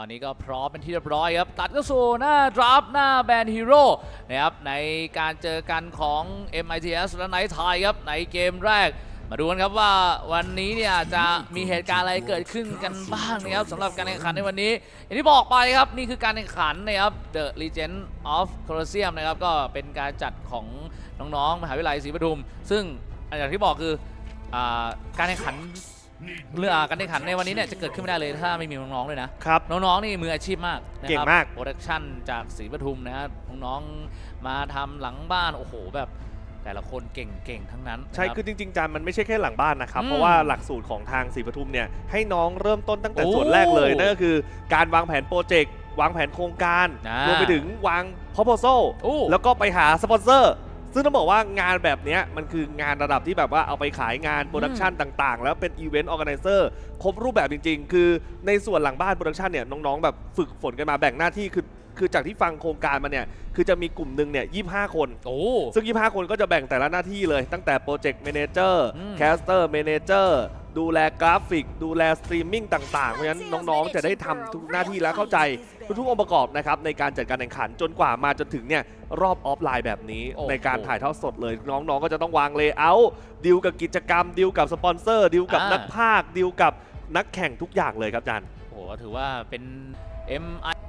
ตอนนี้ก็พร้อมเป็นที่เรียบร้อยครับ ตัดก็สู่หน้าดราฟหน้าแบนฮีโร่นะครับในการเจอกันของ MITS และไนท์ไทยครับในเกมแรก มาดูกันครับว่าวันนี้เนี่ยจะมีเหตุการณ์อะไรเกิดขึ้นกันบ้างนะครับสำหรับการแข่งขันในวันนี้ อย่างที่บอกไปครับ นี่คือการแข่งขันนะครับ The Legend of Colosseum นะครับก็เป็นการจัดของน้องๆมหาวิทยาลัยศรีปทุม ซึ่งอย่างที่บอกคืออการแข่งขัน เรื่องอ่าการแข่งขันในวันนี้เนี่ยจะเกิดขึ้นไม่ได้เลยถ้าไม่มีน้องๆเลยนะครับ น้องๆนี่มืออาชีพมากนะครับเก่งมาก โปรดักชั่นจากศรีปทุมนะครับน้องๆมาทำหลังบ้านโอ้โหแบบแต่ละคนเก่งๆทั้งนั้นใช่นะรับ คือจริงๆจานมันไม่ใช่แค่หลังบ้านนะครับ อืมเพราะว่าหลักสูตรของทางศรีปทุมเนี่ยให้น้องเริ่มต้นตั้งแต่โอ้ส่วนแรกเลยนั่นก็คือการวางแผนโปรเจกต์วางแผนโครงการอ่ารรวมไปถึงวาง proposal โอ้ แล้วก็ไปหาสปอนเซอร์ ซึ่งต้องบอกว่างานแบบเนี้ยมันคืองานระดับที่แบบว่าเอาไปขายงานโปรดักชันต่างๆ แล้วเป็นอีเวนต์ออแกไนเซอร์ครบรูปแบบจริง ๆ คือในส่วนหลังบ้านโปรดักชันเนี่ยน้องๆ แบบฝึกฝนกันมาแบ่งหน้าที่คือคือจากที่ฟังโครงการมาเนี่ย คือจะมีกลุ่มหนึ่งเนี่ย25คนโอ้ซึ่ง 25 คนก็จะแบ่งแต่ละหน้าที่เลย ตั้งแต่โปรเจกต์ a ม a เจอร์อืมแคสเตอร์ a ม a เจอร์ดูแลกราฟิก ดูแลสตรีมมิ่งต่างๆ เพราะฉะนั้นน้องๆ จะได้ทำทุกหน้าที่และเข้าใจ ทุกๆองค์ประกอบนะครับในการจัดการแข่งขันจนกว่ามาจนถึงเนี่ยรอบออฟไลน์แบบนี้ โอ้โห ในการถ่ายทอดสดเลยน้องๆ ก็จะต้องวางเลเยอร์ดิวกับกิจกรรมดิวกับสปอนเซอร์ดิวกับอ่านันักพากย์ดิวกับนักแข่งทุกอย่างเลยครับอาจารย์โหถือว่าเป็น MI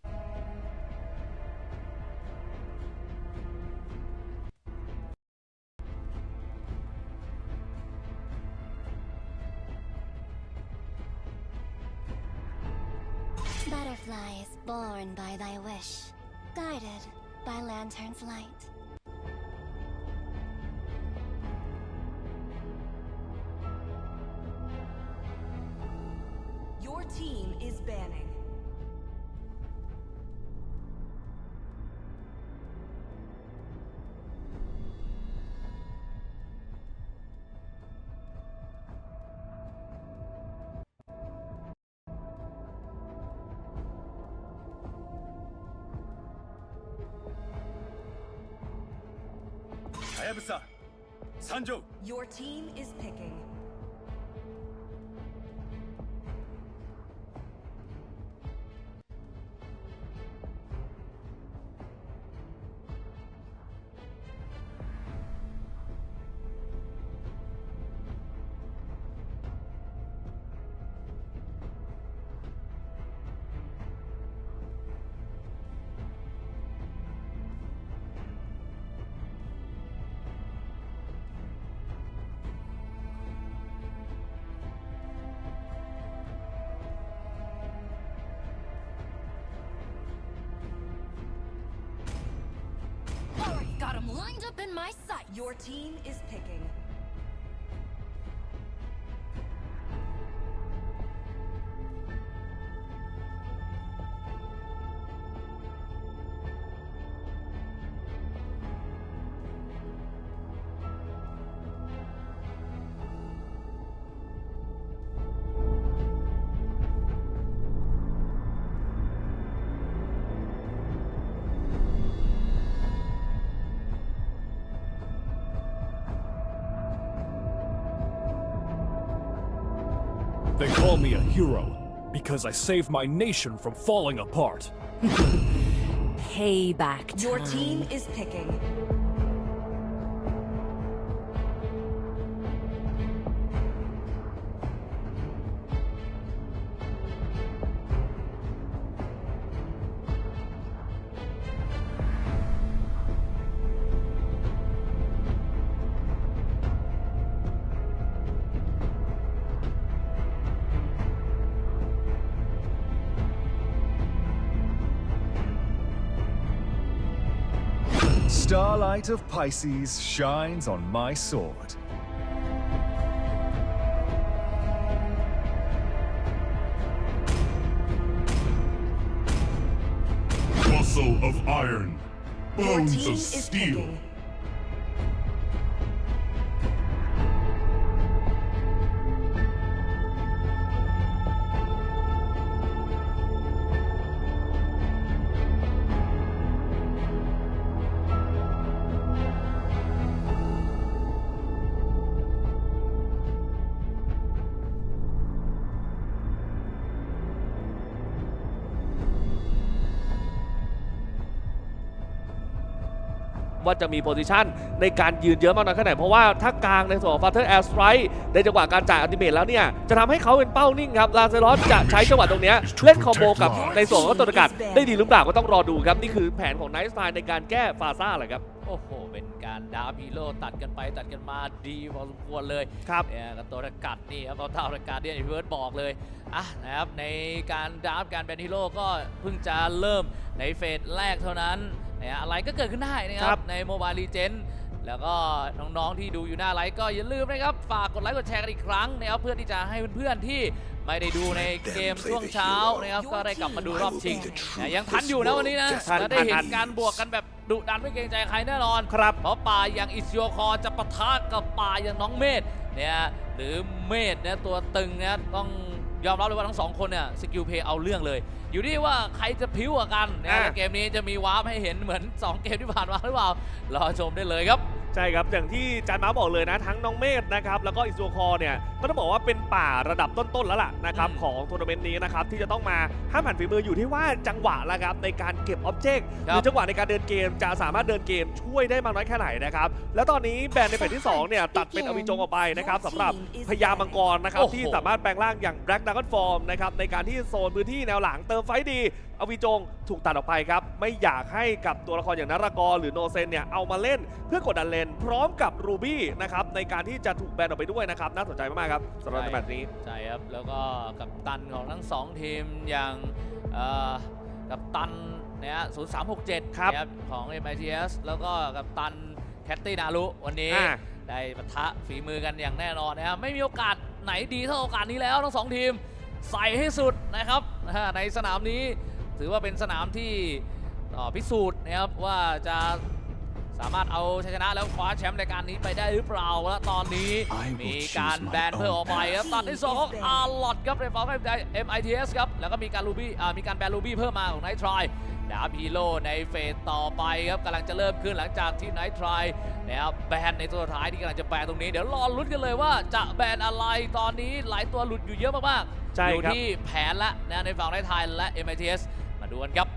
Hayabusa, Sanjo, Your team is picking. My sight. Your team is picking. Hero because I saved my nation from falling apart. Payback time. Your team is picking. Starlight of Pisces shines on my sword. muscle of iron, bones team of is steel. ว่าจะมีโพซิชันในการยืนเยอะมากน้อยแค่ไหน เพราะว่าถ้ากลางในส่วนของ Father Air Strike ในจังหวะการจ่ายอัลติเมทแล้วเนี่ย จะทำให้เขาเป็นเป้านิ่งครับลาเซลอสจะใช้จังหวะตรงเนี้ยเล่นคอมโบกับในส่วนของตัวอากาศได้ดีหรือเปล่าก็ต้องรอดูครับ นี่คือแผนของไนท์สไตล์ในการแก้ฟาซ่าแหละครับโอ้โห เป็นการดาร์ฟฮีโร่ตัดกันไปตัดกันมาดีพอสมควรเลย ครับเนี่ยกับตัวระกัดนี่ครับเอาเท่าระกัดเนี่ยที่เพิร์ดบอกเลย อะนะครับในการดราฟการเป็นฮีโร่ก็เพิ่งจะเริ่มในเฟสแรกเท่านั้น นะฮะอะไรก็เกิดขึ้นได้นะคครัรับบ ในโมบายลีเจนแล้วก็น้องๆที่ดูอยู่หน้าไลฟ์ก็อย่าลืมนะครับ ฝากกดไลค์กดแชร์กันอีกครั้งนะครับเพื่อที่จะให้เพื่อนๆที่ไม่ได้ดูในเกมช่วงเช้านะครับก็ได้กลับมาดูรอบชิงนะยังทันอยู่นะวันนี้นะทันจะได้เห็ทันน การบวกกันแบบดุดันไม่เกรงใจใครแน่นอน ครับ เพราะป่าอย่างอิซิโอคอจะปะทะกับป่าอย่างน้องเมธเนี่ยหรือเมธเนี่ยตัวตึงเนี่ยต้อง ยอมรับเลยว่าทั้งสองคนเนี่ยสกิลเพย์เอาเรื่องเลย อยู่ที่ว่าใครจะพิ้วกว่ากันนะอะในเกมนี้จะมีวาร์ปให้เห็นเหมือน 2 เกมที่ผ่านมาหรือเปล่ารอชมได้เลยครับ ใช่ครับ อย่างที่จานม้าบอกเลยนะ ทั้งน้องเมธนะครับ แล้วก็อิซูคอเนี่ย ก็ต้องบอกว่าเป็นป่าระดับต้นๆแล้วล่ะนะครับอืมของทัวร์นาเมนต์นี้นะครับ ที่จะต้องมาห้ามหันฝีมืออยู่ที่ว่าจังหวะละครับในการเก็บอ็อบเจกต์หรือจังหวะในการเดินเกมจะสามารถเดินเกมช่วยได้มากน้อยแค่ไหนนะครับ แล้วตอนนี้แบรนด์ในเฟสที่2เนี่ยตัดเป็นอวิจงออกไปนะครับสำหรับพญามังกรนะครับโอ้โหที่สามารถแปลงร่างอย่าง Black Dragon Form นะครับในการที่โซนพื้นที่แนวหลังเติมไฟต์ดี อวิจงถูกตัดออกไปครับ ไม่อยากให้กับตัวละครอย่างนารากรหรือโนเซนเนี่ยเอามาเล่นเพื่อกดดันเลน พร้อมกับรูบี้นะครับในการที่จะถูกแบนออกไปด้วยนะครับ น่าสนใจมากๆครับสำหรับในแมตช์นี้ ใช่ครับ แล้วก็กับตันของทั้ง 2 ทีมอย่างเอ่อกับตันนะฮะ0367ครับนะของ MITS แล้วก็กับตันแคตตี้นารุวันนี้อ่าได้ปะทะฝีมือกันอย่างแน่นอนนะครับไม่มีโอกาสไหนดีเท่าโอกาสนี้แล้วทั้งสองทีมใส่ให้สุดนะครับอ่าในสนามนี้ ถือว่าเป็นสนามที่เอ่อพิสูจน์นะครับว่าจะสามารถเอาชัยชนะแล้วคว้าแชมป์รายการนี้ไปได้หรือเปล่าและตอนนี้ I will มีการ choose my แบนเพิ่มออกไปครับ own ตัดที่สองของ path. อาร์ลอดครับในฝั่งของ MITS ครับแล้วก็มีการลูบี้อ่ามีการแบนลูบี้เพิ่มมาของไนท์ทรายดาบฮีโร่ในเฟสต่อไปครับกำลังจะเริ่มขึ้นหลังจากที่ไนท์ทรายนะครับแบนในตัวสุดท้ายที่กำลังจะแบนตรงนี้ เดี๋ยวรอลุ้นกันเลยว่าจะแบนอะไรตอนนี้หลายตัวหลุดอยู่เยอะมากๆใช่อยู่ครับที่แผนละนะในฝั่งในไทยและ MITS มาดูกันครับ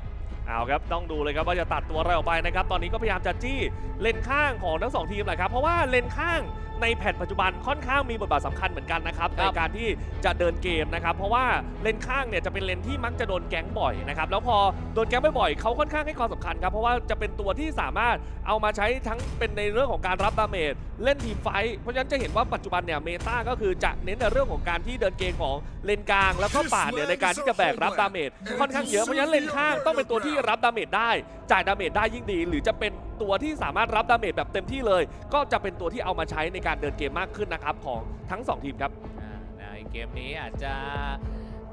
เอาครับต้องดูเลยครับว่าจะตัดตัวอะไรออกไปนะครับ ตอนนี้ก็พยายามจะจี้เลนข้างของทั้งสองทีมแหละครับ เพราะว่าเลนข้าง ในแพทปัจจุบันค่อนข้างมีบทบาทสำคัญเหมือนกันนะครับคในรับการที่จะเดินเกมนะครับเพราะว่าเลนข้างเนี่ยจะเป็นเลนที่มักจะโดนแก๊งบ่อยนะครับแล้วพอโดนแก๊งบ่อยๆเขาค่อนข้างให้ความสำคัญครับเพราะว่าจะเป็นตัวที่สามารถเอามาใช้ทั้งเป็นในเรื่องของการรับดาเมจเล่นทีมไฟท์เพราะฉะนั้นจะเห็นว่าปัจจุบันเนี่ยเมตาก็คือจะเน้นในเรื่องของการที่เดินเกมของเลนกลาง แล้วก็ป่าดเนี่ยในการที่จะแบกรับดาเมจค่อนข้างเยอะเพราะฉะนั้นเลนข้างต้องเป็นตัวที่รับดาเมจได้จ่ายดาเมจได้ยิ่งดี หรือจะเป็น ตัวที่สามารถรับดาเมจแบบเต็มที่เลย ก็จะเป็นตัวที่เอามาใช้ในการเดินเกมมากขึ้นนะครับของทั้ง 2 ทีมครับอ่าในเกมนี้อาจจะ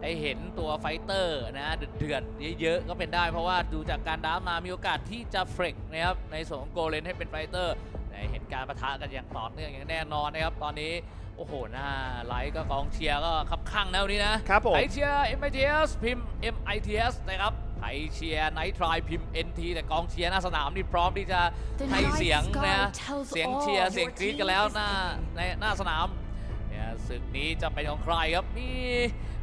ได้เห็นตัวไฟเตอร์นะเดือดๆเยอะๆก็เป็นได้ เพราะว่าดูจากการด้ามามีโอกาสที่จะเฟรกนะครับในส่วนของโกเลนให้เป็นไฟเตอร์ได้เห็นการประทะกันอย่างต่อเนื่องอย่างแน่นอนนะครับ ตอนนี้โอ้โหหน้าไลท์ก็กองเชียร์ก็คับข้างแนวนี้นะครับผมใครเชียร์ MITS พิมพ์ MITS นะครับ ใครเชียร์ไนท์ทรายพิมพ์ NT แต่กองเชียร์หน้าสนามนี่พร้อมที่จะ The ให้ night เสียง sky นะ tells เสียง all. เชียร์เสียง Your กรี๊ด team กันแล้ว is หน้า picking. ในหน้าสนามเนี่ยศึกนี้จะเป็นของใครครับมี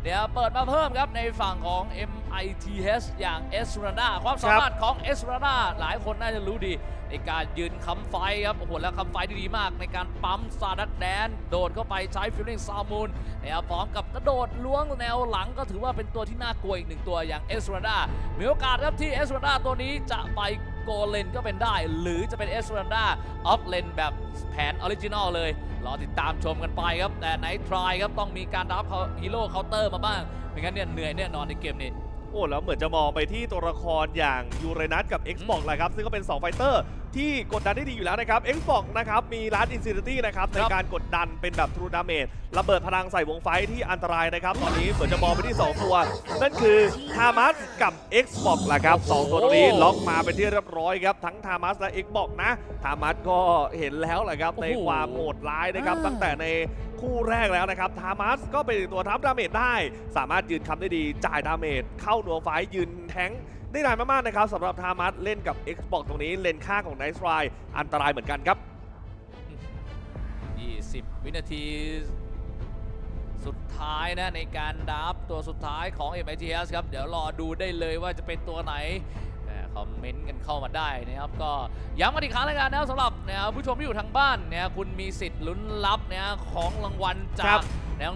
เดี๋ยวเปิดมาเพิ่มครับในฝั่งของ MITS อย่าง e s r a d a ความสามารถของ e s r a d a หลายคนน่าจะรู้ดี ในการยืนคำไฟครับ โอ้โห แล้วคำไฟดีมากในการปั๊มซาดัดแดน โดดเข้าไปใช้ฟิลลิ่งซามูนนะครับพร้อมกับกระโดดล้วงแนวหลังก็ถือว่าเป็นตัวที่น่ากลัวอีกหนึ่งตัวอย่างเอสราดามีโอกาสครับที่เอสราดาตัวนี้จะไปโกเลนก็เป็นได้ หรือจะเป็นเอสราดาออฟเลนแบบแผนออริจินอลเลย รอติดตามชมกันไปครับ แต่ไนท์ทรายครับต้องมีการรับฮีโร่เคาน์เตอร์มาบ้างไม่งั้นเนี่ยเหนื่อยแน่นอนในเกมนี้ โอ้แล้วเหมือนจะมองไปที่ตัวละครอย่างยูเรนัสกับ Xbox แหละครับ ซึ่งก็เป็น 2 ไฟเตอร์ ที่กดดันได้ดีอยู่แล้วนะครับ Xbox นะครับ มีร้านอินซิ i ตี้นะครับ ในการกดดันเป็นแบบทรูดาเมจระเบิดพลังใส่วงไฟที่อันตรายนะครับ ตอนนี้เหมือนจะมองไปที่ 2 ตัว นั่นคือทามัสกับ Xbox แหละครับสองตัวตรงนี้ล็อกมาเป็นที่เรียบร้อยครับทั้งทามัสและ Xbox นะทามัสก็เห็นแล้วแหละครับในโอ้โหความโหดร้ายนะครับตั้งแต่ใน คู่แรกแล้วนะครับ ทามัสก็เป็นตัวทับดาเมจได้ สามารถยืนคำได้ดี จ่ายดาเมจ เข้าหนัวไฟยืนแทงได้นานมากๆนะครับสำหรับทามัสเล่นกับ Xbox ตรงนี้เลนข้างของ Nice Try อันตรายเหมือนกันครับ 20 วินาทีสุดท้ายนะในการดับตัวสุดท้ายของ MITS ครับ เดี๋ยวรอดูได้เลยว่าจะเป็นตัวไหน คอมเมนต์กันเข้ามาได้นะครับ ก็ย้ำกันอีกครั้งแล้วกันนะครับสำหรับนะครับผู้ชมที่อยู่ทางบ้านเนี่ยคุณมีสิทธิ์ลุ้นรับเนี่ยของรางวัลครัจากบ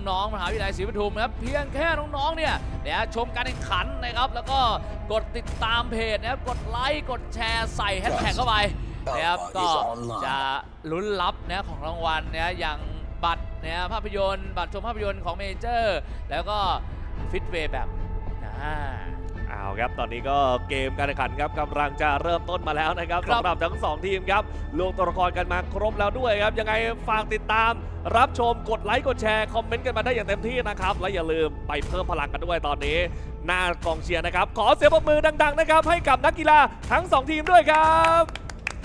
น้องๆมหาวิทยาลัยศรีปทุมนะครับเพียงแค่น้องๆเนี่ยเนี่ยชมการแข่งขันนะครับ แล้วก็กดติดตามเพจนะครับกดไลค์กดแชร์ใส่แฮชแท็กเข้าไป นะครับก็จะลุ้นรับเนี่ยของรางวัลเนี่ยอย่างบัตรเนี่ยภาพยนตร์ บัตรชมภาพยนตร์ของเมเจอร์ แล้วก็ฟิตเวย์แบบอ่า เอาครับตอนนี้ก็เกมการแข่งขันครับกำลังจะเริ่มต้นมาแล้วนะครับครับสำหรับทั้งสองทีมครับลงตัวละครกันมาครบแล้วด้วยครับ ยังไงฝากติดตาม รับชมกดไลค์กดแชร์คอมเมนต์กันมาได้อย่างเต็มที่นะครับ และอย่าลืมไปเพิ่มพลังกันด้วยตอนนี้ หน้ากองเชียร์นะครับ ขอเสียงปรบมือดัง ๆ นะครับ ให้กับนักกีฬาทั้งสองทีมด้วยครับ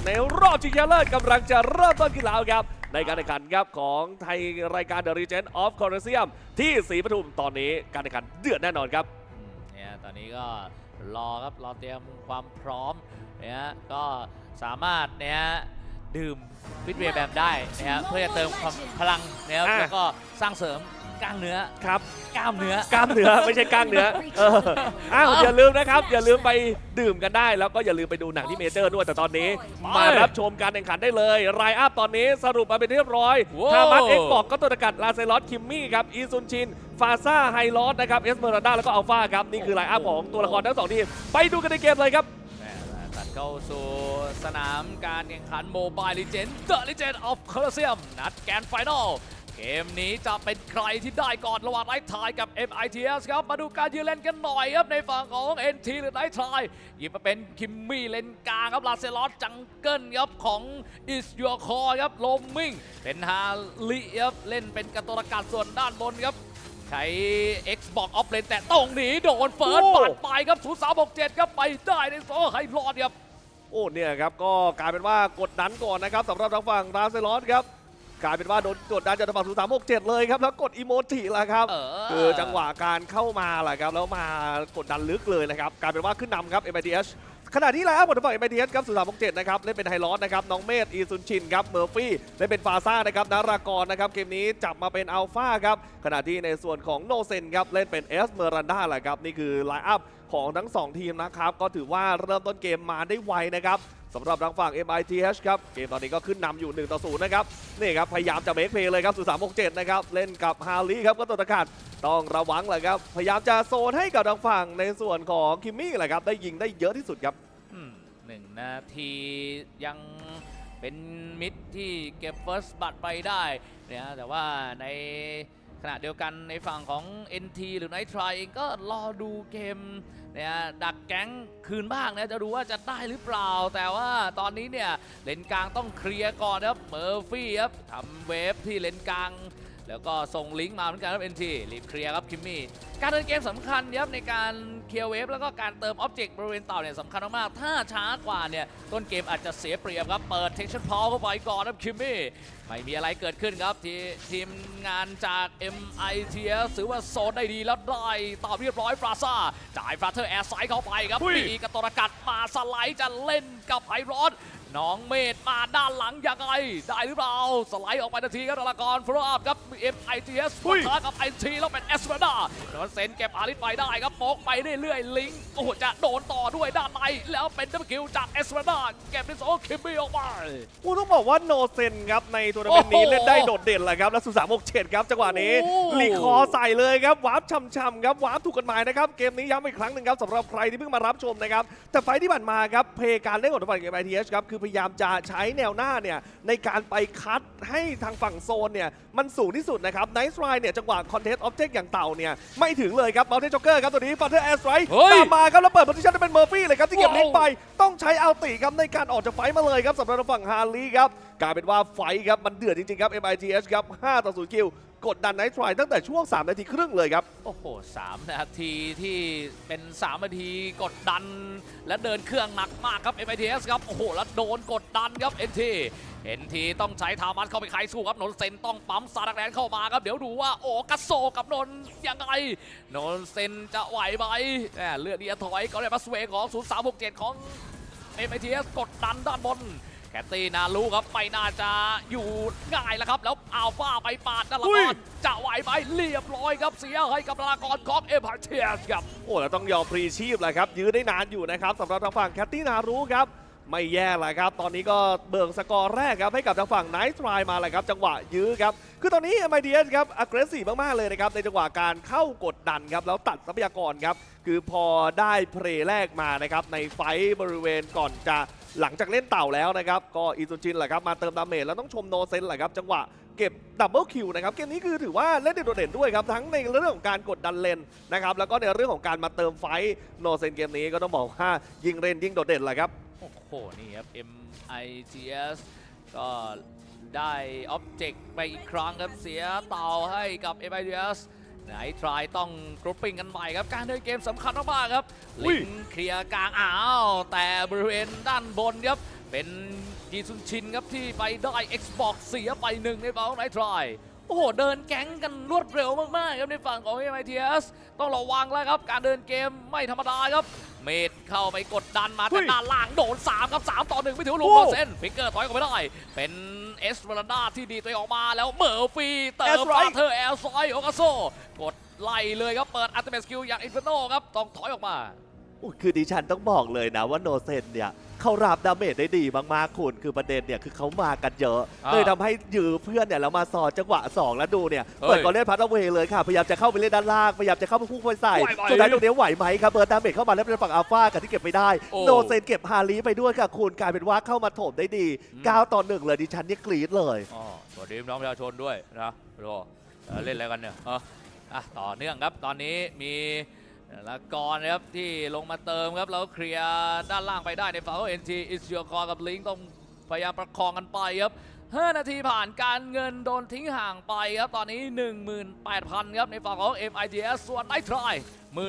ในรอบชิงชนะเลิศกำลังจะเริ่มต้นขึ้นแล้วครับในการแข่งขันครับของไทยรายการ The Regent of Colosseum ที่ศรีปทุมตอนนี้การแข่งขันเดือดแน่นอนครับอืมเนี่ย ตอนนี้ก็รอครับรอเตรียมความพร้อมเนี่ยก็สามารถเนี่ยดื่มฟิตเวย์แบบได้นะครับเพื่อจะเติมความพลังนะครับอะ แล้วก็สร้างเสริม กล้ามเนื้อครับ กล้ามเนื้อ กล้ามเนื้อ ไม่ใช่กล้างเนื้อเอออ้าวเอ้าอย่าลืมนะครับ อย่าลืมไปดื่มกันได้ แล้วก็อย่าลืมไปดูหนังที่เมเจอร์ด้วยแต่ตอนนี้มารับชมการแข่งขันได้เลย รายอัพตอนนี้สรุปมาเป็นที่เรียบร้อยว้าวทามัสเอ็กบอกก็ตัวประกัดลาเซลอสคิมมี่ครับ อีซุนชิน ฟาซ่าไฮลอสนะครับ เอสเมอร์ดาแล้วก็อัลฟาครับ นี่คือไลน์อัพของตัวละครทั้งสองทีมไปดูกันในเกมเลยครับแหม่ตัดเข้าสู่สนามการแข่งขันโมบายลิเจนเดอะลิเจนออฟคอร์เซียมนัดแกนไฟนอล เกมนี้จะเป็นใครที่ได้ก่อนระหว่างไนท์ทายกับ MITS ครับ มาดูการยืนเล่นกันหน่อยครับในฝั่งของ NT หรือไนท์ทายหยิบมาเป็นคิมมี่เลนกลางครับลาเซลอสจังเกิลครับของ Is Your Core ครับโลมมิงเป็นฮาลิครับเล่นเป็นกระตัวประกาศส่วนด้านบนครับใช้ Xbox Off Lane แต่ตรงนี้โดนเฟิร์สโอ้ปัดไปครับ0 3 6 7ครับไปได้ในโซ่ไฮรอดครับโอ้เนี่ยครับก็กลายเป็นว่ากดดันก่อนนะครับสำหรับทางฝั่งราเซลอสครับ กลายเป็นว่าโดนกดดันจากทางฝั่ง0 3 6 7เลยครับแล้วกดอีโมจิละครับเออ คือจังหวะการเข้ามาแหละครับแล้วมากดดันลึกเลยนะครับกลายเป็นว่าขึ้นนำครับ MITH ขณะที่แล้วบทฝั่ง MITH ครับสุสามกเจ็ดนะครับเล่นเป็นไฮลอสนะครับน้องเมธอีซุนชินครับเมอร์ฟี่เล่นเป็นฟาซ่านะครับนารากรนะครับเกมนี้จับมาเป็นอัลฟาครับขณะที่ในส่วนของโนเซนครับเล่นเป็นเอสเมอรันดาแหละครับนี่คือไลน์อัพ ของทั้ง 2 ทีมนะครับ ก็ถือว่าเริ่มต้นเกมมาได้ไวนะครับสำหรับทางฝั่ง MITH ครับ เกมตอนนี้ก็ขึ้นนำอยู่ 1 ต่อ 0 นะครับ นี่ครับ พยายามจะเมคเพย์เลยครับสุสามกเจ็ดนะครับ เล่นกับฮาริครับ ก็ตัวตะขาดต้องระวังเลยครับ พยายามจะโซนให้กับทางฝั่งในส่วนของคิมมี่แหละครับ ได้ยิงได้เยอะที่สุดครับหนึ่งนาทียังเป็นมิดที่เก็บเฟิร์สบัตไปได้เนี่ยแต่ว่าในขณะเดียวกันในฝั่งของ NT หรือ Night Try เองก็รอดูเกม เนี่ยดักแก๊งคืนบ้างนะจะดูว่าจะได้หรือเปล่า แต่ว่าตอนนี้เนี่ยเลนกลางต้องเคลียร์ก่อนครับเมอร์ฟี่ครับทำเวฟที่เลนกลาง แล้วก็ส่งลิงก์มาเหมือนกันครับ NT รีบเคลียร์ครับคิมมี่การเดินเกมสำคัญครับในการเคลียร์เวฟแล้วก็การเติมออบเจกต์บริเวณเต่าเนี่ยสำคัญมากๆถ้าช้ากว่าเนี่ยต้นเกมอาจจะเสียเปรียบครับเปิดเทคชั่นพอเข้าไปก่อนครับคิมมี่ไม่มีอะไรเกิดขึ้นครับทีทีมงานจาก MITS ถือว่าโซนได้ดีแล้วได้ตอบเรียบร้อยฟราซ่าจ่ายฟราเธอร์แอร์ไซด์เข้าไปครับอุ้ยมีกระตรกัดมาสไลด์จะเล่นกับไฮรอน น้องเมธมาด้านหลังยังไงได้หรือเปล่า สไลด์ออกไปทันทีครับธนากรฟลอปครับ MITS ปะทะกับ NT แล้วเป็นเอสเ a ดาโดนเซนเก็บอาริสไปได้ครับโปกไปเรื่อยๆลิงก์โอ้โหจะโดนต่อด้วยด้านในแล้วเป็นดับเบิลคิวจากเอสเ a ดาเก็บในโซคิมมี่ออกไปกูต้องบอกว่าโนเซนครับในทัวร์นาเมนต์นี้โอ้โหเล่นได้โดดเด่นแหละครับแล้วสุสามกเจ็ดครับจังหวะนี้โอ้ลีคอใส่เลยครับวาร์ปช่ำๆครับวาร์ปถูกกฎหมายนะครับเกมนี้ย้ำอีกครั้งหนึ่งครับสำหรับใครที่เพิ่งมารับชมนะครับแต่ไฟล์ที่ผ่านมาครับเพย์การเล่นของทางฝั่งเกมไอทีเอชครับคือพยายามจะใช้แนวหน้าเนี่ยในการไปคัดให้ทางฝั่งโซนเนี่ยมันสูงที่สุดนะครับไนท์ไรเนี่ยจังหวะคอนเทสต์ออบเจกต์อย่างเต่าเนี่ยไม่ถึงเลยครับมาเทจ็อกเกอร์ครับตัวนี้ฟันเทอร์แอร์สไตรเฮ้ยตามมาครับแล้วเปิดโพซิชั่นเป็นเมอร์ฟี่เลยครับที่เก็บว้าวลิงก์ไปต้องใช้อัลติครับในการออกจากไฟท์มาเลยครับสำหรับทางฝั่งฮาร์ลีครับกลายเป็นว่าไฟท์ครับมันเดือดจริงๆครับ MITH ครับ5ต่อ0คิว กดดันไนท์ทรายตั้งแต่ช่วง 3 นาทีครึ่งเลยครับ โอ้โหสามนาทีที่เป็น 3 นาทีกดดัน และเดินเครื่องหนักมากครับ MITS ครับ โอ้โห แล้วโดนกดดันครับ NT NT ต้องใช้ทามันเข้าไปใครสู้ครับนนเซนต้องปั๊มซาดักแลนเข้ามาครับ เดี๋ยวดูว่าโอ้กัสโซกับนนยังไงนนเซนจะไหวไหมแหม่เลือดเดียถอยก็ได้มาสเวของ 0367 ของ MITS กดดันด้านบน แคตตี้นารู้ครับไม่น่าจะอยู่ง่ายแล้วครับ แล้วอัลฟาไปปาดนาลาอุ้กยรจะไหวไหมเรียบร้อยครับเสียให้กับนาลากรของเอพาเทียสครับโอ้แล้วต้องยอมพรีชีพเลยครับ ยื้อได้นานอยู่นะครับสำหรับทางฝั่งแคตตี้นารู้ครับไม่แย่เลยครับ ตอนนี้ก็เบิกสกอร์แรกครับ ให้กับทางฝั่งไนท์ทรายมาเลยครับ จังหวะยื้อครับ คือตอนนี้ MIDS ครับ aggressive มาก ๆ เลยนะครับ ในจังหวะการเข้ากดดันครับ แล้วตัดทรัพยากรครับ คือพอได้เพลย์แรกมานะครับ ในไฟท์บริเวณก่อนจะ หลังจากเล่นเต่าแล้วนะครับ ก็อีซูจินแหละครับมาเติมดาเมจแล้วต้องชมโนเซนแหละครับ จังหวะเก็บดับเบิลคิวนะครับเกมนี้คือถือว่าเล่นได้โดดเด่นด้วยครับ ทั้งในเรื่องของการกดดันเลนนะครับแล้วก็ในเรื่องของการมาเติมไฟโนเซนเกมนี้ก็ต้องบอกว่ายิงเลนยิงโดดเด่นแหละครับโอ้โหนี่ครับ MITS ก็ได้ออบเจกต์ไปอีกครั้งครับเสียเต่าให้กับ MITS ไหนทรายต้องกรุ๊ปปิ้งกันใหม่ครับ การเดินเกมสำคัญมากๆครับอุ้ยลิงเคลียร์กลางอ้าว แต่บริเวณด้านบนครับ เป็นจีซุนชินครับที่ไปได้ Xbox เสียไปหนึ่งในเบาไนทรายโอ้โห เดินแก๊งกันรวดเร็วมาก ๆ ครับในฝั่งของ MITS ต้องระวังแล้วครับ การเดินเกมไม่ธรรมดาครับ เมดเข้าไปกดดันมาเฮ้แต่ยด้านล่างโดน 3 ครับ 3 ต่อ 1 ไม่ถือว่าลงโอ้เปอร์เซ็นต์ฟิกเกอร์ถอยกลับไม่ได้ เป็น เอสเวลดาที่ดีตัวเองออกมาแล้วเมอร์ฟีเติม That's ฟา right เธอร์แอลซอยโอกาโซกดไล่เลยครับเปิดอัลติเมทสกิลอย่างอินฟิโนครับต้องถอยออกมาอุ๊ย คือดิฉันต้องบอกเลยนะว่าโนเซนเนี่ยเขารับดาเมจได้ดีมากๆคุณคือประเด็นเนี่ยคือเขามากันเยอะอ่าเลยทำให้ยื้อเพื่อนเนี่ยแล้วมาสอดจังหวะ2แล้วดูเนี่ยเฮ้ยเปิดก่อนเล่นพัทเวย์เลยค่ะพยายามจะเข้าไปเล่นด้านล่างพยายามจะเข้าไปพุ่งไปใส่ไหวไหมสุดท้ายตรงนี้ไหวไหมครับเบิร์ดดาเมจเข้ามาแล้วเป็นฝั่งอัลฟากับที่เก็บไม่ได้โอ้โนเซนเก็บฮารีไปด้วยค่ะคุณกลายเป็นว่าเข้ามาโถมได้ดี9ต่อ1เลยดิฉันเนี่ยกรี๊ดเลย อ๋อสวัสดีพี่น้องประชาชนด้วยนะโรเอ่อเล่นอะไรกันเนี่ยเอออะต่อเนื่องครับ ตอนนี้มี ละกรนะครับที่ลงมาเติมครับแล้วเคลียร์ด้านล่างไปได้ในฝั่งของ NT i s y o u r Call กับลิงต้องพยายามประคองกันไปครับ5นาทีผ่านการเงินโดนทิ้งห่างไปครับ ตอนนี้ 18,000 ครับ ในฝั่งของ MITS ส่วนไนทราย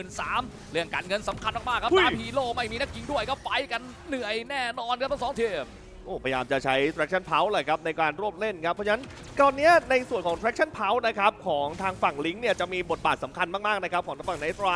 13,000เรื่องการเงินสำคัญมากๆครับหุ้ยตามฮีโร่ไม่มีนักยิงด้วยครับไปกันเหนื่อยแน่นอนครับทั้งสองทีม โอ้พยายามจะใช้ traction pulse เลยครับในการรวบเล่นครับเพราะฉะนั้นตอนเนี้ยในส่วนของ traction pulse นะครับของทางฝั่งลิงก์เนี่ยจะมีบทบาทสำคัญมากๆนะครับของทางฝั่งไนท์ไร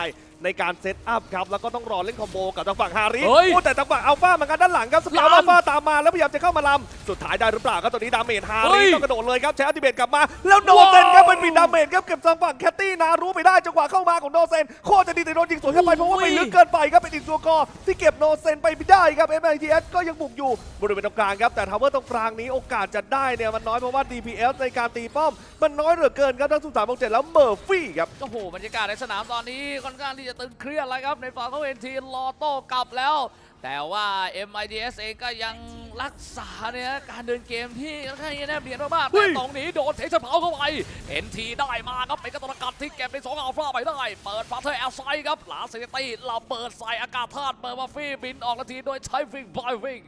ในการเซตอัพครับแล้วก็ต้องรอเล่นคอมโบกับทางฝั่งฮาริเฮ้ยโอ้แต่ทางฝั่งอัลฟาเหมือนกันด้านหลังครับสกาวลำอัลฟาตามมา แล้วพยายามจะเข้ามาลำสุดท้ายได้หรือเปล่าครับตอนนี้ดาเมจฮาเฮ้ริยต้องกระโดดเลยครับใช้อัลติเมทกลับมา แล้วโดนเซนครับเป็นปิดดาเมจครับเก็บทางฝั่งแคตตี้นารู้ไปได้จังหวะเข้ามาของโนเซนโคตรจะดีแต่โดนยิงสวนเข้าไปเพราะว่าไม่ลึกเกินไปครับเป็นอีกตัวกอที่เก็บโนเซนไปไม่ได้ครับ MITS ก็ยังบุกอยู่บริเวณตรงกลางครับแต่ทาวเวอร์ตรงกลางนี้โอกาสจะได้เนี่ยมันน้อยเพราะว่า DPS ในการตีป้อม มันน้อยเหลือเกินครับทั้งสุสานบงเจ็ดแล้วเมอร์ฟี่ครับ โอ้โหบรรยากาศในสนามตอนนี้ค่อนข้างที่จะตึงเครียดเลยครับในฝั่งของเอ็นทีรอโต้กลับแล้ว แต่ว่า MIDS เองก็ยังรักษาเนี่ยการเดินเกมที่ค่อนข้างจะแนบเนียนมากๆเฮ้แต่ยตรงนี้โดนเทชเผาเข้าไปเอ็นทีได้มาครับเป็นกระตนกัดที่เก็บในสองอัลฟาไปได้ เปิดฟาเธอร์แอลไซด์ครับหลาเซนตี้ระเบิดใส่อากาศธาตุเปิดมาฟี่บินออกนาทีโดยใช้ฟิงบอยฟิง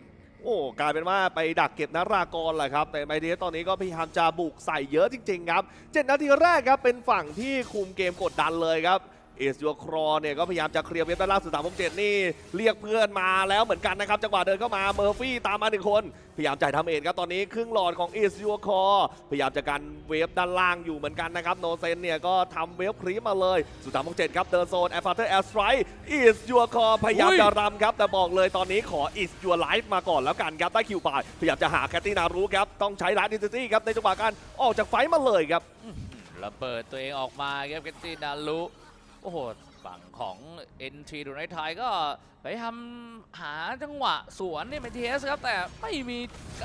โอ้กลายเป็นว่าไปดักเก็บนารากรแหละครับ แต่ไมเดียตอนนี้ก็พยายามจะบุกใส่เยอะจริง ๆ ครับ เจ็ดนาทีแรกครับเป็นฝั่งที่คุมเกมกดดันเลยครับ เอสยูครอเนี่ยก็พยายามจะเคลียร์เว็บด้านล่างสุดสามผมเจ็ดนี่เรียกเพื่อนมาแล้วเหมือนกันนะครับจังหวะเดินเข้ามาเมอร์ฟี่ตามมาหนึ่งคน พยายามจ่ายทำเองครับตอนนี้ครึ่งหลอดของเอสยูครอพยายามจะกันเวฟด้านล่างอยู่เหมือนกันนะครับโนเซนเนี่ยก็ทำเวฟครีมมาเลยสุดสามผมเจ็ดครับเดินโซนแอฟฟาเตอร์แอสไตร์เอสยูครอพยายามจะรำครับแต่บอกเลยตอนนี้ขอ is your life มาก่อนแล้วกันครับได้คิวไปพยายามจะหาแคตตินารู้ครับต้องใช้ร้านดิสตี้ครับในจังหวะการออกจากไฟมาเลยครับระเบิดตัวเองออกมาครับเกตตินารุ โอ้โหฝั่ง ของ NT ดูในไทยก็ไปทำหาจังหวะสวนเนี่ยเป็นทีเอสครับ แต่ไม่มี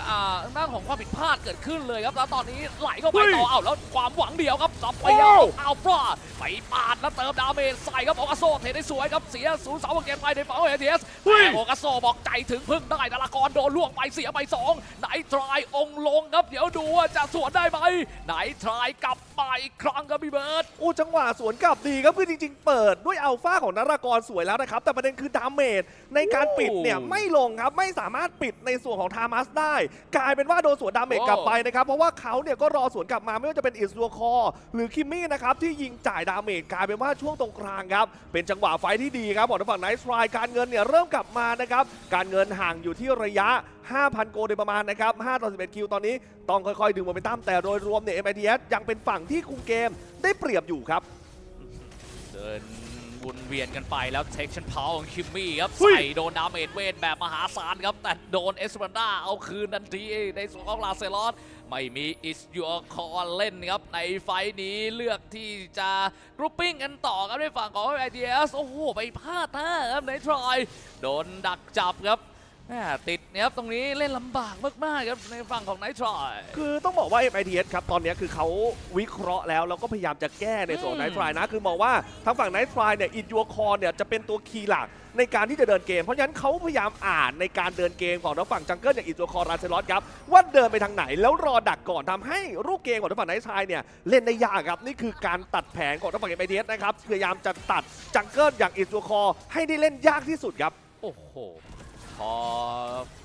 อ่าด้านของความผิดพลาดเกิดขึ้นเลยครับ แล้วตอนนี้ไหลเข้าไปเฮ้ยต่อเอาแล้วความหวังเดียวครับสับไปโอ้เอาอัลฟาไปปาดแล้วเติมดาเมจใส่ครับโอกาโซเทได้สวยครับเสียศูนย์เสาเกมไปในฝั่งของเอทีเอสแต่โอกาโซบอกใจถึงพึ่งได้ดารากรโดนล่วงไปเสียไปสองไหนทรายองค์ลงครับเดี๋ยวดูว่าจะสวนได้ไหมไหนทรายกลับมาอีกครั้งครับพี่เบิร์ดโอ้จังหวะสวนกลับดีครับคือจริง ๆ เปิดด้วยอัลฟาของนารากรสวยแล้วนะครับ แต่ประเด็นคือดาเมจในการปิดเนี่ยโอ้ไม่ลงครับ ไม่สามารถปิดในส่วนของทามัสได้ กลายเป็นว่าโดนสวนดาเมจกลับไปนะครับ เพราะว่าเขาเนี่ยก็รอสวนกลับมาไม่ว่าจะเป็นอิสลัวคอ หรือคิมมี่นะครับ ที่ยิงจ่ายดาเมจกลายเป็นว่าช่วงตรงกลางครับ เป็นจังหวะไฟท์ที่ดีครับของทางฝั่งไนท์ทรายการเงินเนี่ยเริ่มกลับมานะครับการเงินห่างอยู่ที่ระยะ 5,000 โกลโดยประมาณนะครับ5ต่อ11คิวตอนนี้ต้องค่อยๆดึงโมเมนตัมแต่โดยรวมเนี่ย MIDS ยังเป็นฝั่งที่คุมเกมได้เปรียบอยู่ครับ เดิน วนเวียนกันไปแล้วเทคชั่นพาวของคิมมี่ครับเฮ้ยใส่โดนดาเมจเวทแบบมหาศาลครับ แต่โดนเอสเปรนดาเอาคืนทันที ในส่วนของลาเซลอสไม่มีอิสยูคอเล่นครับ ในไฟท์นี้เลือกที่จะกรุ๊ปปิ้งกันต่อครับในฝั่งของไอเดียสโอ้โห ไปพลาดท่าครับในทรอย โดนดักจับครับแหม่ ติดเนี่ยครับตรงนี้เล่นลำบากมากๆครับในฝั่งของไนทรอยคือต้องบอกว่า MITS ครับ ตอนนี้คือเขาวิเคราะห์แล้ว แล้วก็พยายามจะแก้ในส่วนของอืไนมท์ทรายนะ คือมองว่าทางฝั่งไนท์ทรายเนี่ยอินยัวคอนเนี่ยจะเป็นตัวคีย์หลักในการที่จะเดินเกม เพราะฉะนั้นเขาพยายามอ่านในการเดินเกมของทางฝั่งจังเกิลอย่างอินยัวคอนราเซลอสครับว่าเดินไปทางไหนแล้วรอดักก่อนทำให้รูปเกมของทางฝั่งไนท์ทรายเนี่ยเล่นได้ยากครับนี่คือการตัดแผนของทางฝั่ง MITS นะครับพยายามจะตัดจังเกิลอย่างอินยัวคอให้ได้เล่นยากที่สุดครับโอ้โห พอ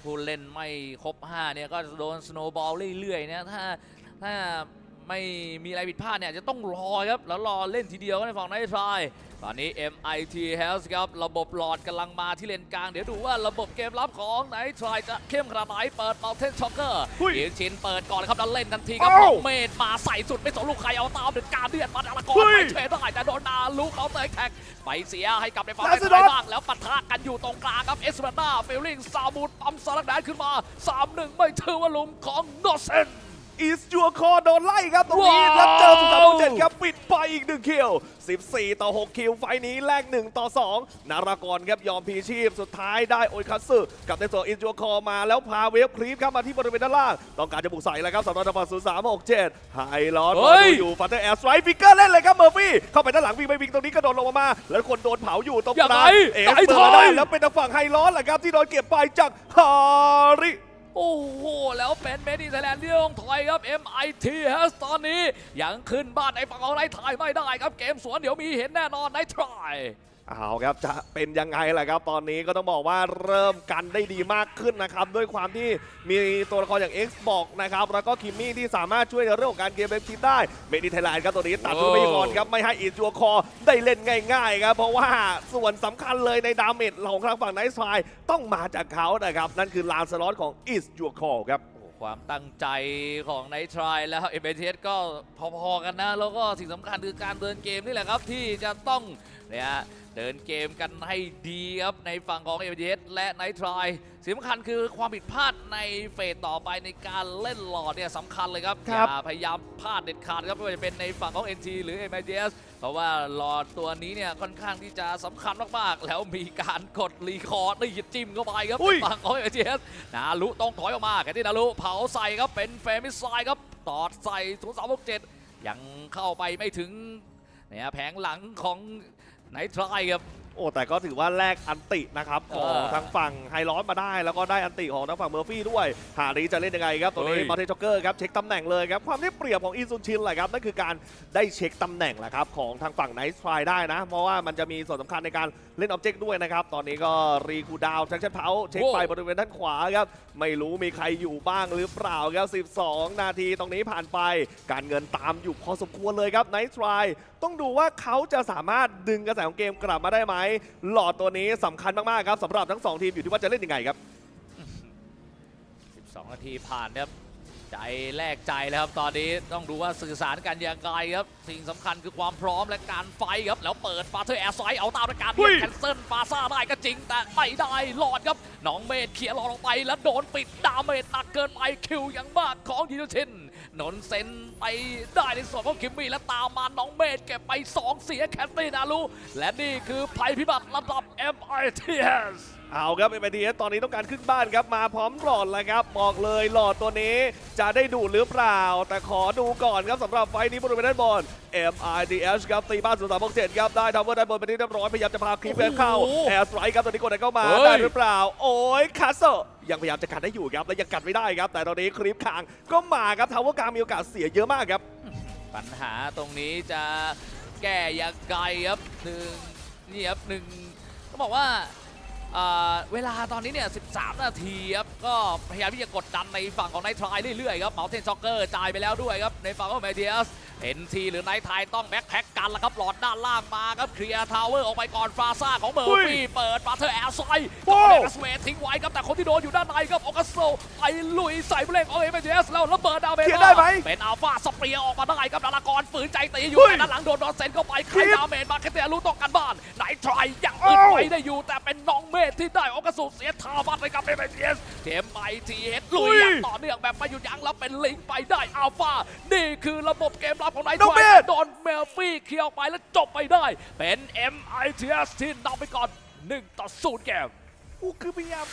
ผู้เล่นไม่ครบ5เนี่ยก็โดนสโนว์บอลเรื่อยๆเนี่ยถ้าถ้าไม่มีอะไรผิดพลาดเนี่ยจะต้องรอครับแล้วรอเล่นทีเดียวในฝั่งไนท์ทราย ตอนนี้ MIT Health ครับ ระบบหลอดกำลังมาที่เลนกลาง เดี๋ยวดูว่าระบบเกมรับของไนท์ทรายจะเข้มขนาดไหนเปิดเ u าเทนช็อกเกอร์หุ้ยเอียงชินเปิดก่อนครับแล้วเล่นทันทีครับเอ้าเมดมาใส่สุดไม่สนลูกใครเอาตามเด็ดการเดือดมาดาละกเฮ้รยไปเทได้แต่โดนนาลูกเขาเตะแท็กไปเสียให้กับในฝั่งไนลาท์สทดราอยนบ้างแล้วปะทะกันอยู่ตรงกลางครับเอสเ a นดาฟิลลิ่งซาบูดปั๊มสลักแดนขึ้นมา 3-1 ไม่ถือว่าหลุมของนอเซน อีสจัวคอโดนไล่ครับตรงนี้ว้าวแล้วเจอสุดสามเจ็ดครับปิดไปอีกหนึ่งคิว 14 ต่อ 6 คิวไฟล์นี้แลก1 ต่อ 2 นารากรครับยอมพีชีพสุดท้ายได้โอยคัตสึกับในส่วนอินจัวคอมาแล้วพาเวฟครีปครับมาที่บริเวณด้านล่าง ต้องการจะบุกใส่แล้วครับสำหรับทางฝั่งศูนย์สามหกเจ็ดไฮลอดเฮ้มายดูอยู่ฟัตเตอร์แอร์สไตร์ฟิกเกอร์เล่นเลยครับเมอร์ฟี่เข้าไปด้านหลังวิ่งไปวิ่งตรงนี้กระโดดลงมา แล้วคนโดนเผาอยู่ตรงกยังไงลางเอสไอ้เปิทอดได้ยแล้วเป็นทางฝั่งไฮลอดแหละครับที่โดนเก็บไปจากฮาริ โอ้โห แล้วเป็นเมดิไทยแลนด์ที่ต้องถอยครับ MIT ฮสตอนนี้ยังขึ้นบ้านในฝั่งของไนท์ทรายไม่ได้ครับ เกมสวนเดี๋ยวมีเห็นแน่นอนไนท์ทราย เอาครับจะเป็นยังไงล่ะครับ ตอนนี้ก็ต้องบอกว่าเริ่มกันได้ดีมากขึ้นนะครับ ด้วยความที่มีตัวละครอย่าง X บอกนะครับ แล้วก็คิมมี่ที่สามารถช่วยในเรื่องของการเกมเว็บคิดได้ เมดิไทยแลนด์ครับตัวนี้ตัดมือไปก่อนครับ ไม่ให้อินจัวคอได้เล่นง่ายๆครับ เพราะว่าส่วนสำคัญเลยในดาเมจของทางฝั่งไนท์ไฟต้องมาจากเขานะครับ นั่นคือลานสล็อตของอิสจัวคอครับโอ้โหความตั้งใจของไนท์ทรายแล้ว m อ t s ก็พอๆกันนะ แล้วก็สิ่งสำคัญคือการเดินเกมนี่แหละครับ ที่จะต้องเนี่ยฮะเดินเกมกันให้ดีครับในฝั่งของ m อ t s และไนท์ทรายสิ่งสำคัญคือความผิดพลาดในเฟสต่อไปในการเล่นหลอดเนี่ยสำคัญเลยครับครับอย่าพยายามพลาดเด็ดขาดครับไม่ว่าจะเป็นในฝั่งของ NT หรือ m อ t s เพราะว่าหลอดตัวนี้เนี่ยค่อนข้างที่จะสำคัญมากๆ แล้วมีการกดรีคอร์ดได้หยิบจิ้มเข้าไปครับอุ้ยในฝั่งของ m อ t s นารุต้องถอยออกมาแค่ที่นารุเผาใส่ครับเป็นเฟรมิสไซด์ครับตอดใส่ศูนย์สามหกเจ็ดยังเข้าไปไม่ถึงเนี่ยแผงหลังของ ไนท์ทรายครับโอ้แต่ก็ถือว่าแลกอันตินะครับของเออทางฝั่งไฮร้อนมาได้ แล้วก็ได้อันติของทางฝั่งเมอร์ฟี่ด้วย หารีจะเล่นยังไงครับตัวเฮ้นี้ยมาเทจ็อกเกอร์ครับเช็คตำแหน่งเลยครับความได้เปรียบของอีซุนชินแหละครับนั่นคือการได้เช็คตำแหน่งแหละครับของทางฝั่งไนท์ทรายได้นะ เพราะว่ามันจะมีส่วนสำคัญในการเล่นออบเจกต์ด้วยนะครับตอนนี้ก็รีคูลดาวน์แจ็คชั่นเพาเช็คไปบริเวณด้านขวาครับไม่รู้มีใครอยู่บ้างหรือเปล่าครับ 12 นาทีตรงนี้ผ่านไป การเงินตามอยู่พอสมควรเลยครับไนท์ทราย ต้องดูว่าเขาจะสามารถดึงกระแสของเกมกลับมาได้ไหม หลอดตัวนี้สำคัญมากๆครับสำหรับทั้งสองทีมอยู่ที่ว่าจะเล่นยังไงครับ 12 นาทีผ่านครับ ใจแลกใจแล้วครับตอนนี้ต้องดูว่าสื่อสารกันอย่างไรครับ สิ่งสำคัญคือความพร้อมและการไฟท์ครับ แล้วเปิดฟาเธอร์แอร์ไซด์เอาตามในการเฮ้เรียยกแคนเซิลฟาซ่าได้ก็จริง แต่ไม่ได้หลอดครับ น้องเมดเคลียร์หลอดลงไปแล้วโดนปิดดาเมจหนักเกินไปคิวอย่างมากของยินชิน นนเซนไปได้ในส่วนของคิมมี่และตามมาน้องเมดเก็บไป 2 เสียแคทตี้นาลูและนี่คือภัยพิบัติระดับ MITS เอาครับ MITS ตอนนี้ต้องการขึ้นบ้านครับมาพร้อมหลอดแล้วครับบอกเลยหลอดตัวนี้จะได้ดูดหรือเปล่า แต่ขอดูก่อนครับสำหรับไฟล์นี้บริเวณด้านบน MITS ครับตีบ้านสุสามกเจ็ดครับได้ทาวเวอร์ด้านบนไปนที่เรียบร้อยพยายามจะพาคลิปเข้าโอ้โหแอร์สไตรค์ครับตอนนี้กดไหนเข้ามาเฮ้ยได้หรือเปล่า โอ้ยคาสเซอร์ยังพยายามจะกันได้อยู่ครับและยังกันไม่ได้ครับ แต่ตอนนี้คลิปคางก็มาครับทาวเวอร์กลางมีโอกาสเสียเยอะมากครับ ปัญหาตรงนี้จะแก้ยังไงครับหนึ่งนี่ครับหนึ่งต้องบอกว่า เวลาตอนนี้เนี่ย 13 นาทีครับ ก็พยายามที่จะกดดันในฝั่งของไนท์ทรายเรื่อยๆครับ เมาเทนซ็อกเกอร์จ่ายไปแล้วด้วยครับ ในฝั่งของเมเดียส เอ็นทีหรือไนท์ไทยต้องแบ็คแพ็กกันแล้วครับหลอดด้านล่างมาครับเคลียร์ทาวเวอร์ออกไปก่อนฟาซ่าของเมอร์ฟี่เปิดมาเธอแอร์ไซด์ก็เดนสเวททิ้งไว้ครับแต่คนที่โดนอยู่ด้านในครับโอกาโซไปลุยใส่ผู้เล่นของเอ็มเอสแล้วระเบิดดาวเมเคลียร์ได้ไหมเป็นอัลฟาสเปียร์ออกมาได้ครับดารากรฝืนใจตีอยู่เฮ้ยแต่ด้านหลังโดนดอนเซนเข้าไปใครเคลียร์ดาเมจมาแค่แต่รู้ต้องกันบ้านไนท์ไทยยังอึดไว้ได้อยู่ แต่เป็นน้องเมธที่ได้โอกาโซเสียทาบัตเลยครับเอ็มเอสเกมไอทีเอสลุยอย่างต่อเนื่องแบบไม่หยุดยั้งแล้วเป็นลิงก์ไปได้อัลฟานี่คือระบบเกมรับของไนท์น้องไทเมยธโดนเมลฟี่เคลียร์ออกไปแล้วจบไปได้ เป็น MITS ที่นำไปก่อน 1 ต่อ 0 เกม กูคือพยายาม